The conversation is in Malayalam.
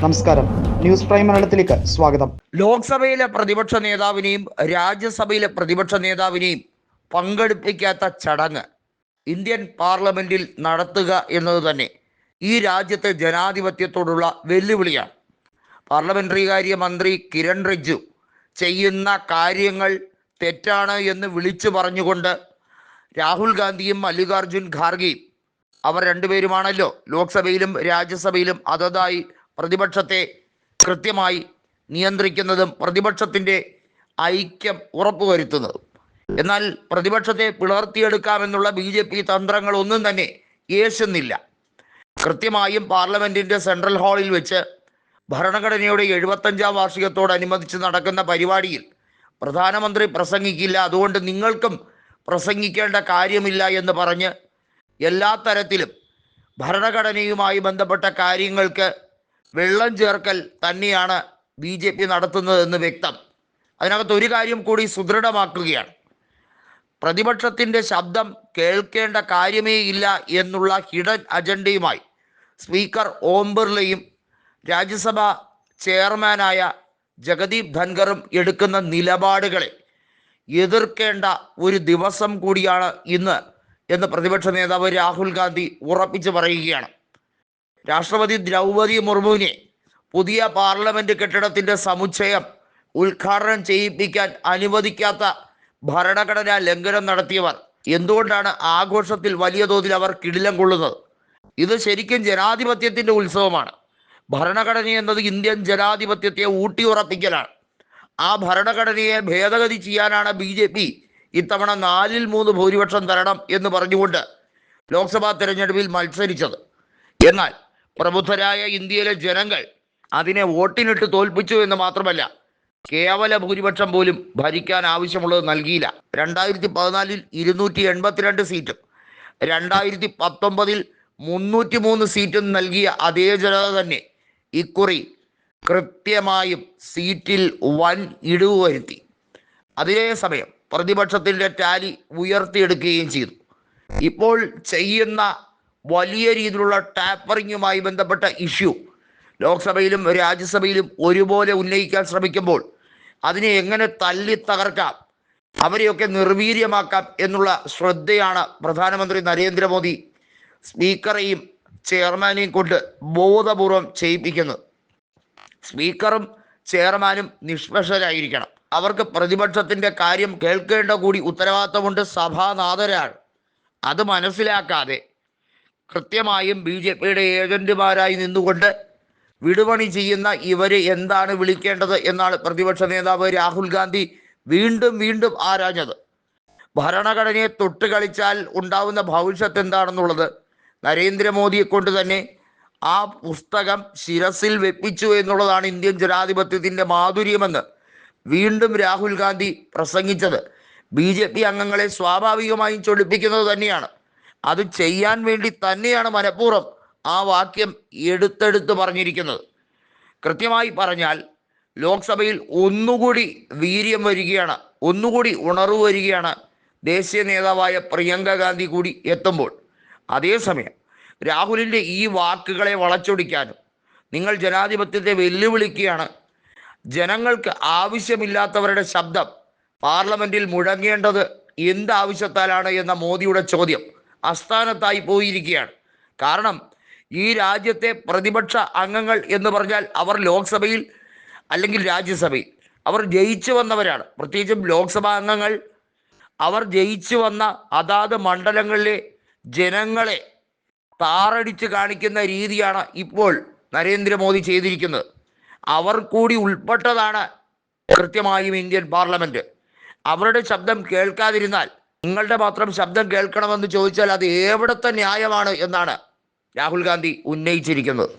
നമസ്കാരം. ന്യൂസ് പ്രൈം മലയാളത്തിലേക്ക് സ്വാഗതം. ലോക്സഭയിലെ പ്രതിപക്ഷ നേതാവിനെയും രാജ്യസഭയിലെ പ്രതിപക്ഷ നേതാവിനെയും പങ്കെടുപ്പിക്കാത്ത ചടങ്ങ് ഇന്ത്യൻ പാർലമെന്റിൽ നടത്തുക എന്നത് തന്നെ ഈ രാജ്യത്തെ ജനാധിപത്യത്തോടുള്ള വെല്ലുവിളിയാണ്. പാർലമെന്ററി കാര്യ മന്ത്രി കിരൺ റിജ്ജു ചെയ്യുന്ന കാര്യങ്ങൾ തെറ്റാണ് എന്ന് വിളിച്ചു പറഞ്ഞുകൊണ്ട് രാഹുൽ ഗാന്ധിയും മല്ലികാർജുൻ ഖാർഗെയും അവർ രണ്ടുപേരുമാണല്ലോ ലോക്സഭയിലും രാജ്യസഭയിലും അതതായി പ്രതിപക്ഷത്തെ കൃത്യമായി നിയന്ത്രിക്കുന്നതും പ്രതിപക്ഷത്തിന്റെ ഐക്യം ഉറപ്പുവരുത്തുന്നതും. എന്നാൽ പ്രതിപക്ഷത്തെ പിളർത്തിയെടുക്കാമെന്നുള്ള ബി ജെ പി തന്ത്രങ്ങളൊന്നും തന്നെ യേശുന്നില്ല. കൃത്യമായും പാർലമെന്റിന്റെ സെൻട്രൽ ഹാളിൽ വെച്ച് ഭരണഘടനയുടെ എഴുപത്തഞ്ചാം വാർഷികത്തോടനുബന്ധിച്ച് നടക്കുന്ന പരിപാടിയിൽ പ്രധാനമന്ത്രി പ്രസംഗിക്കില്ല. അതുകൊണ്ട് നിങ്ങൾക്കും പ്രസംഗിക്കേണ്ട കാര്യമില്ല എന്ന് പറഞ്ഞ് എല്ലാ തരത്തിലും ഭരണഘടനയുമായി ബന്ധപ്പെട്ട കാര്യങ്ങൾക്ക് വെള്ളം ചേർക്കൽ തന്നെയാണ് ബി ജെ പി നടത്തുന്നതെന്ന് വ്യക്തം. അതിനകത്ത് ഒരു കാര്യം കൂടി സുദൃഢമാക്കുകയാണ്. പ്രതിപക്ഷത്തിന്റെ ശബ്ദം കേൾക്കേണ്ട കാര്യമേ ഇല്ല എന്നുള്ള ഹിഡൻ അജണ്ടയുമായി സ്പീക്കർ ഓം ബിർളയും രാജ്യസഭ ചെയർമാനായ ജഗദീപ് ധൻഖറും എടുക്കുന്ന നിലപാടുകളെ എതിർക്കേണ്ട ഒരു ദിവസം കൂടിയാണ് ഇന്ന് എന്ന് പ്രതിപക്ഷ നേതാവ് രാഹുൽ ഗാന്ധി ഉറപ്പിച്ചു പറയുകയാണ്. രാഷ്ട്രപതി ദ്രൗപതി മുർമുവിനെ പുതിയ പാർലമെന്റ് കെട്ടിടത്തിന്റെ സമുച്ചയം ഉദ്ഘാടനം ചെയ്യിപ്പിക്കാൻ അനുവദിക്കാത്ത ഭരണഘടനാ ലംഘനം നടത്തിയവർ. എന്തുകൊണ്ടാണ് ആഘോഷത്തിൽ വലിയ തോതിൽ അവർ കിടിലം കൊള്ളുന്നത്? ഇത് ശരിക്കും ജനാധിപത്യത്തിന്റെ ഉത്സവമാണ്. ഭരണഘടന എന്നത് ഇന്ത്യൻ ജനാധിപത്യത്തെ ഊട്ടിയുറപ്പിക്കലാണ്. ആ ഭരണഘടനയെ ഭേദഗതി ചെയ്യാനാണ് ബി ജെ പി ഇത്തവണ നാലിൽ മൂന്ന് ഭൂരിപക്ഷം തരണം എന്ന് പറഞ്ഞുകൊണ്ട് ലോക്സഭാ തെരഞ്ഞെടുപ്പിൽ മത്സരിച്ചത്. എന്നാൽ പ്രബുദ്ധരായ ഇന്ത്യയിലെ ജനങ്ങൾ അതിനെ വോട്ടിനിട്ട് തോൽപ്പിച്ചു എന്ന് മാത്രമല്ല കേവല ഭൂരിപക്ഷം പോലും ഭരിക്കാൻ ആവശ്യമുള്ളത് നൽകിയില്ല. രണ്ടായിരത്തി പതിനാലിൽ ഇരുന്നൂറ്റി എൺപത്തിരണ്ട് സീറ്റും രണ്ടായിരത്തി പത്തൊമ്പതിൽ മുന്നൂറ്റി മൂന്ന് സീറ്റും നൽകിയ അതേ ജനത തന്നെ ഇക്കുറി കൃത്യമായും സീറ്റിൽ വൻ ഇടിവ് വരുത്തി. അതേസമയം പ്രതിപക്ഷത്തിന്റെ ടാലി ഉയർത്തിയെടുക്കുകയും ചെയ്തു. ഇപ്പോൾ ചെയ്യുന്ന വലിയ രീതിയിലുള്ള ടാപ്പറിങ്ങുമായി ബന്ധപ്പെട്ട ഇഷ്യൂ ലോക്സഭയിലും രാജ്യസഭയിലും ഒരുപോലെ ഉന്നയിക്കാൻ ശ്രമിക്കുമ്പോൾ അതിനെ എങ്ങനെ തല്ലി തകർക്കാം അവരെയൊക്കെ നിർവീര്യമാക്കാം എന്നുള്ള ശ്രദ്ധയാണ് പ്രധാനമന്ത്രി നരേന്ദ്രമോദി സ്പീക്കറെയും ചെയർമാനെയും കൊണ്ട് ബോധപൂർവം ചെയ്യിപ്പിക്കുന്നത്. സ്പീക്കറും ചെയർമാനും നിഷ്പക്ഷരായിരിക്കണം. അവർക്ക് പ്രതിപക്ഷത്തിന്റെ കാര്യം കേൾക്കേണ്ട കൂടി ഉത്തരവാദിത്തമുണ്ട് സഭാനാഥരാണ്. അത് മനസ്സിലാക്കാതെ കൃത്യമായും ബി ജെ പിയുടെ ഏജന്റുമാരായി നിന്നുകൊണ്ട് വിടുപണി ചെയ്യുന്ന ഇവർ എന്താണ് വിളിക്കേണ്ടത് എന്നാണ് പ്രതിപക്ഷ നേതാവ് രാഹുൽ ഗാന്ധി വീണ്ടും വീണ്ടും ആരാഞ്ഞത്? ഭരണഘടനയെ തൊട്ട് കളിച്ചാൽ ഉണ്ടാവുന്ന ഭവിഷ്യത്ത് എന്താണെന്നുള്ളത് നരേന്ദ്രമോദിയെ കൊണ്ട് തന്നെ ആ പുസ്തകം ശിരസിൽ വെപ്പിച്ചു എന്നുള്ളതാണ് ഇന്ത്യൻ ജനാധിപത്യത്തിന്റെ മാധുര്യമെന്ന് വീണ്ടും രാഹുൽ ഗാന്ധി പ്രസംഗിച്ചത്. ബി ജെ പി അംഗങ്ങളെ സ്വാഭാവികമായും ചൊടിപ്പിക്കുന്നത് തന്നെയാണ്. അത് ചെയ്യാൻ വേണ്ടി തന്നെയാണ് മനഃപൂർവം ആ വാക്യം എടുത്തെടുത്ത് പറഞ്ഞിരിക്കുന്നത്. കൃത്യമായി പറഞ്ഞാൽ ലോക്സഭയിൽ ഒന്നുകൂടി വീര്യം വരികയാണ് ഒന്നുകൂടി ഉണർവ് വരികയാണ് ദേശീയ നേതാവായ പ്രിയങ്ക ഗാന്ധി കൂടി എത്തുമ്പോൾ. അതേസമയം രാഹുലിന്റെ ഈ വാക്കുകളെ വളച്ചൊടിക്കാനും നിങ്ങൾ ജനാധിപത്യത്തെ വെല്ലുവിളിക്കുകയാണ് ജനങ്ങൾക്ക് ആവശ്യമില്ലാത്തവരുടെ ശബ്ദം പാർലമെന്റിൽ മുഴങ്ങേണ്ടത് എന്താവശ്യത്താലാണ് എന്ന മോദിയുടെ ചോദ്യം. അസ്ഥാനത്തായി പോയിരിക്കുകയാണ്. കാരണം ഈ രാജ്യത്തെ പ്രതിപക്ഷ അംഗങ്ങൾ എന്ന് പറഞ്ഞാൽ അവർ ലോക്സഭയിൽ അല്ലെങ്കിൽ രാജ്യസഭയിൽ. അവർ ജയിച്ചു വന്നവരാണ്. പ്രത്യേകിച്ചും ലോക്സഭാ അംഗങ്ങൾ. അവർ ജയിച്ചു വന്ന അതാത് മണ്ഡലങ്ങളിലെ ജനങ്ങളെ താറടിച്ച് കാണിക്കുന്ന രീതിയാണ് ഇപ്പോൾ നരേന്ദ്രമോദി ചെയ്തിരിക്കുന്നത്. അവർ കൂടി ഉൾപ്പെട്ടതാണ് കൃത്യമായും ഇന്ത്യൻ പാർലമെന്റ് അവരുടെ ശബ്ദം കേൾക്കാതിരുന്നാൽ നിങ്ങളുടെ മാത്രം ശബ്ദം കേൾക്കണമെന്ന് ചോദിച്ചാൽ അത് എവിടുത്തെ ന്യായമാണ് എന്നാണ് രാഹുൽ ഗാന്ധി ഉന്നയിച്ചിരിക്കുന്നത്.